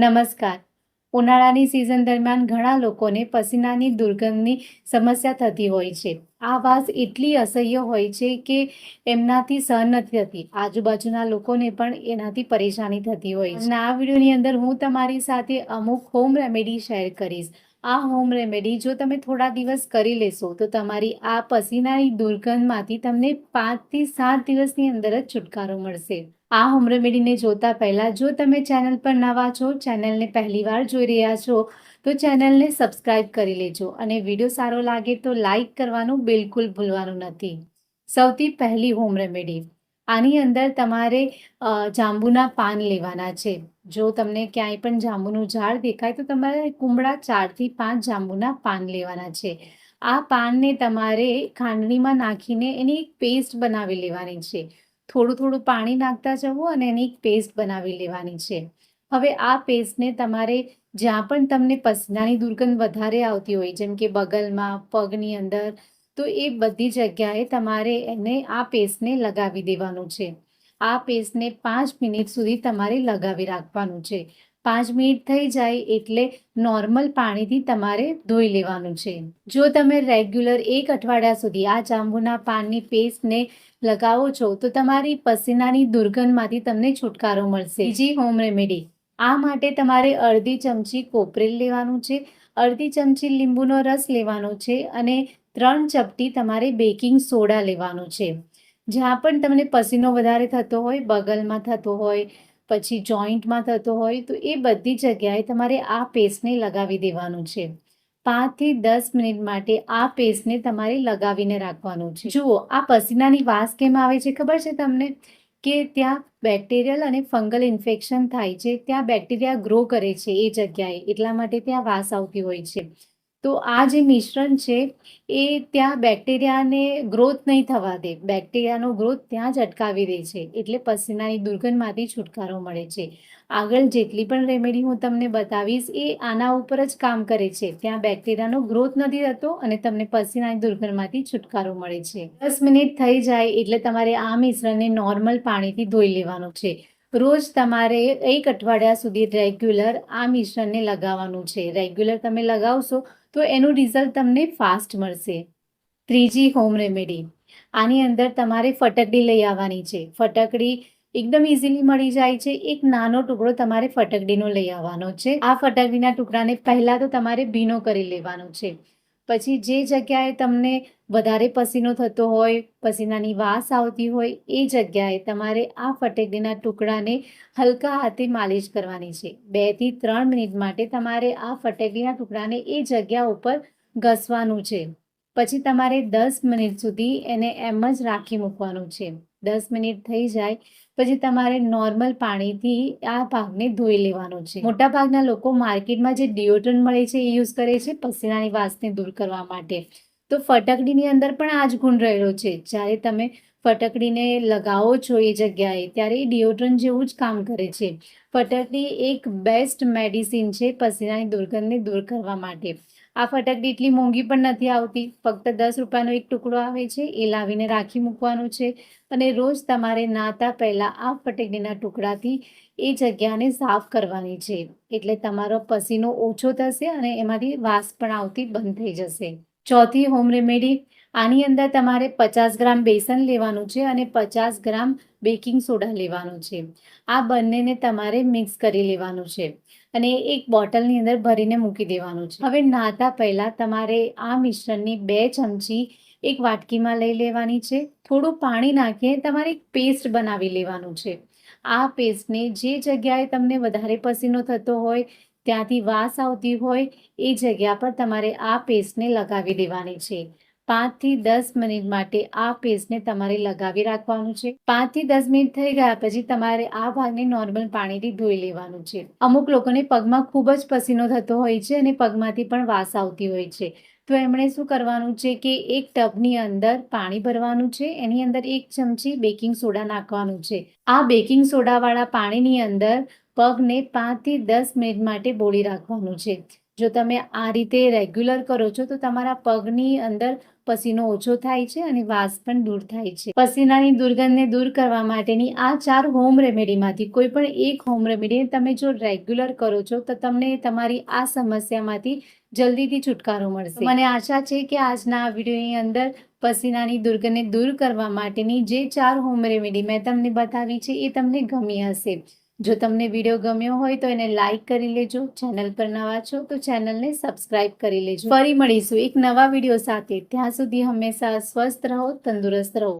નમસ્કાર. ઉનાળાની સિઝન દરમિયાન ઘણા લોકોને પસીનાની દુર્ગંધની સમસ્યા થતી હોય છે. આ વાસ એટલી અસહ્ય હોય છે કે એમનાથી સહન નથી થતી. આજુબાજુના લોકોને પણ એનાથી પરેશાની થતી હોય છે. આ વિડીયોની અંદર હું તમારી સાથે અમુક હોમ રેમેડી શેર કરીશ. આ હોમ રેમેડી જો તમે થોડા દિવસ કરી લેશો, તો તમારી આ પસીનાની દુર્ગંધમાંથી તમને પાંચથી સાત દિવસની અંદર જ છુટકારો મળશે. આ હોમ રેમેડીને જોતા પહેલાં જો તમે ચેનલ પર નવા છો ચેનલને પહેલીવાર જોઈ રહ્યા છો, તો ચેનલને સબસ્ક્રાઇબ કરી લેજો અને વીડિયો સારો લાગે તો લાઈક કરવાનું બિલકુલ ભૂલવાનું નથી. સૌથી પહેલી હોમ રેમેડી આની અંદર તમારે જાંબુના પાન લેવાના છે. જો તમને ક્યાંય પણ જાંબુનું ઝાડ દેખાય તો તમારે કુમળા ચારથી પાંચ જાંબુના પાન લેવાના છે. આ પાનને તમારે ખાંડણીમાં નાખીને એની એક પેસ્ટ બનાવી લેવાની છે. થોડું થોડું પાણી નાખતા જવું અને એની પેસ્ટ બનાવી લેવાની છે. હવે આ પેસ્ટને તમારે જ્યાં પણ તમને પસીનાની દુર્ગંધ વધારે આવતી હોય, જેમ કે બગલમાં, પગની અંદર, તો એ બધી જગ્યાએ તમારે એને આ પેસ્ટને લગાવી દેવાનું છે. આ પેસ્ટને પાંચ મિનિટ સુધી તમારે લગાવી રાખવાનું છે. પાંચ મિનિટ થઈ જાય એટલે નોર્મલ પાણીથી તમારે ધોઈ લેવાનું છે. જો તમે રેગ્યુલર એક અઠવાડિયા સુધી આ જાંબુના પાનની પેસ્ટને લગાવો છો, તો તમારી પસીનાની દુર્ગંધમાંથી તમને છુટકારો મળશે. બીજી હોમ રેમેડી આ માટે તમારે અડધી ચમચી કોપરેલ લેવાનું છે, અડધી ચમચી લીંબુનો રસ લેવાનો છે અને ત્રણ ચપટી તમારે બેકિંગ સોડા લેવાનું છે. જ્યાં પણ તમને પસીનો વધારે થતો હોય, બગલમાં થતો હોય પછી જોઈન્ટમાં થતો હોય તો એ બધી જગ્યાએ તમારે આ પેસ્ટને લગાવી દેવાનું છે. પાંચથી દસ મિનિટ માટે આ પેસ્ટને તમારે લગાવીને રાખવાનું છે. જુઓ, આ પસીનાની વાસ કેમ આવે છે? ખબર છે તમને? કે ત્યાં બેક્ટેરિયલ અને ફંગલ ઇન્ફેક્શન થાય છે, ત્યાં બેક્ટેરિયા ગ્રો કરે છે એ જગ્યાએ. એટલા માટે ત્યાં વાસ આવતી હોય છે. તો આ જે મિશ્રણ છે, એ ત્યાં બેક્ટેરિયાને ગ્રોથ નહીં થવા દે. બેક્ટેરિયાનો ગ્રોથ ત્યાં જ અટકાવી દે છે. એટલે પસીનાની દુર્ગંધમાંથી છુટકારો મળે છે. આગળ જેટલી પણ રેમેડી હું તમને બતાવીશ, એ આના ઉપર જ કામ કરે છે. ત્યાં બેક્ટેરિયાનો ગ્રોથ નથી થતો અને તમને પસીનાની દુર્ગંધમાંથી છુટકારો મળે છે. દસ મિનિટ થઈ જાય એટલે તમારે આ મિશ્રણને નોર્મલ પાણીથી ધોઈ લેવાનું છે. રોજ તમારે એક અઠવાડિયા સુધી રેગ્યુલર આ મિશ્રણને લગાવવાનું છે. રેગ્યુલર તમે લગાવશો તો એનું રિઝલ્ટ તમને ફાસ્ટ મળશે. ત્રીજી હોમ રેમેડી. આની અંદર તમારે ફટકડી લઈ આવવાની છે. ફટકડી એકદમ ઇઝીલી મળી જાય છે. એક નાનો ટુકડો તમારે ફટકડીનો લઈ આવવાનો છે. આ ફટકડીના ટુકડાને પહેલાં તો તમારે ભીનો કરી લેવાનો છે. પછી જે જગ્યાએ તમને વધારે પસીનો થતો હોય, પસીનાની વાસ આવતી હોય, એ જગ્યાએ તમારે આ ફટેકડીના ટુકડાને હલકા હાથે માલિશ કરવાની છે. બેથી ત્રણ મિનિટ માટે તમારે આ ફટેકડીના ટુકડાને એ જગ્યા ઉપર ઘસવાનું છે. પછી તમારે દસ મિનિટ સુધી એને એમ જ રાખી મૂકવાનું છે. દસ મિનિટ થઈ જાય પછી તમારે નોર્મલ પાણીથી આ ભાગને ધોઈ લેવાનો છે. મોટા ભાગના લોકો માર્કેટમાં જે ડિયોડ્રન્ટ મળે છે એ યુઝ કરે છે પસીનાની વાસને દૂર કરવા માટે. તો ફટકડીની અંદર પણ આ જ ગુણ રહેલો છે. જ્યારે તમે ફટકડીને લગાવો છો એ જગ્યાએ, ત્યારે એ ડિઓડ્રન્ટ જેવું જ કામ કરે છે. ફટકડી એક બેસ્ટ મેડિસિન છે પસીનાની દુર્ગંધને દૂર કરવા માટે. આ ફટકડી એટલી મોંઘી પણ નથી આવતી. ફક્ત દસ રૂપિયાનો એક ટુકડો આવે છે, એ લાવીને રાખી મૂકવાનું છે અને રોજ તમારે નાતા પહેલાં આ ફટકડીના ટુકડાથી એ જગ્યાને સાફ કરવાની છે. એટલે તમારો પસીનો ઓછો થશે અને એમાંથી વાસ પણ આવતી બંધ થઈ જશે. ચોથી હોમ રેમેડી આની અંદર તમારે પચાસ ગ્રામ બેસન લેવાનું છે અને પચાસ ગ્રામ બેકિંગ સોડા લેવાનું છે. આ બંનેને તમારે મિક્સ કરી લેવાનું છે અને એક બોટલની અંદર ભરીને મૂકી દેવાનું છે. હવે નાતા પહેલાં તમારે આ મિશ્રણની બે ચમચી એક વાટકીમાં લઈ લેવાની છે. થોડું પાણી નાખીને તમારે એક પેસ્ટ બનાવી લેવાનું છે. આ પેસ્ટને જે જગ્યાએ તમને વધારે પસીનો થતો હોય ત્યાંથી વાસ આવતી હોય એ જગ્યા પર તમારે આ પેસ્ટને લગાવી દેવાની છે. પાંચથી દસ મિનિટ માટે આ પેસ્ટને તમારે લગાવી રાખવાનું છે. પાંચથી દસ મિનિટ થઈ ગયા પછી તમારે આ ભાગને નોર્મલ પાણીથી ધોઈ લેવાનું છે. અમુક લોકોને પગમાં ખૂબ જ પસીનો થતો હોય છે અને પગમાંથી પણ વાસ આવતી હોય છે. તો એમણે શું કરવાનું છે કે એક ટબની અંદર પાણી ભરવાનું છે. એની અંદર એક ચમચી બેકિંગ સોડા નાખવાનું છે. આ બેકિંગ સોડાવાળા પાણીની અંદર પગને પાંચથી દસ મિનિટ માટે બોળી રાખવાનું છે. જો તમે આ રીતે રેગ્યુલર કરો છો, તો તમારા પગની અંદર પસીનો ઓછો થાય છે અને વાસ પણ દૂર થાય છે. પસીનાની દુર્ગંધને દૂર કરવા માટેની આ ચાર હોમ રેમેડીમાંથી કોઈ પણ એક હોમ રેમેડી તમે જો રેગ્યુલર કરો છો, તો તમને તમારી આ સમસ્યામાંથી જલ્દીથી છુટકારો મળશે. મને આશા છે કે આજના આ વિડીયોની અંદર પસીનાની દુર્ગંધને દૂર કરવા માટેની જે ચાર હોમ રેમેડી મેં તમને બતાવી છે, એ તમને ગમી હશે. જો તમને વીડિયો ગમ્યો હોય તો એને લાઈક કરી લેજો, ચેનલ પર નવા છો તો ચેનલને સબસ્ક્રાઇબ કરી લેજો. ફરી મળીશું એક નવા વીડિયો સાથે. ત્યાં સુધી હંમેશા સ્વસ્થ રહો, તંદુરસ્ત રહો.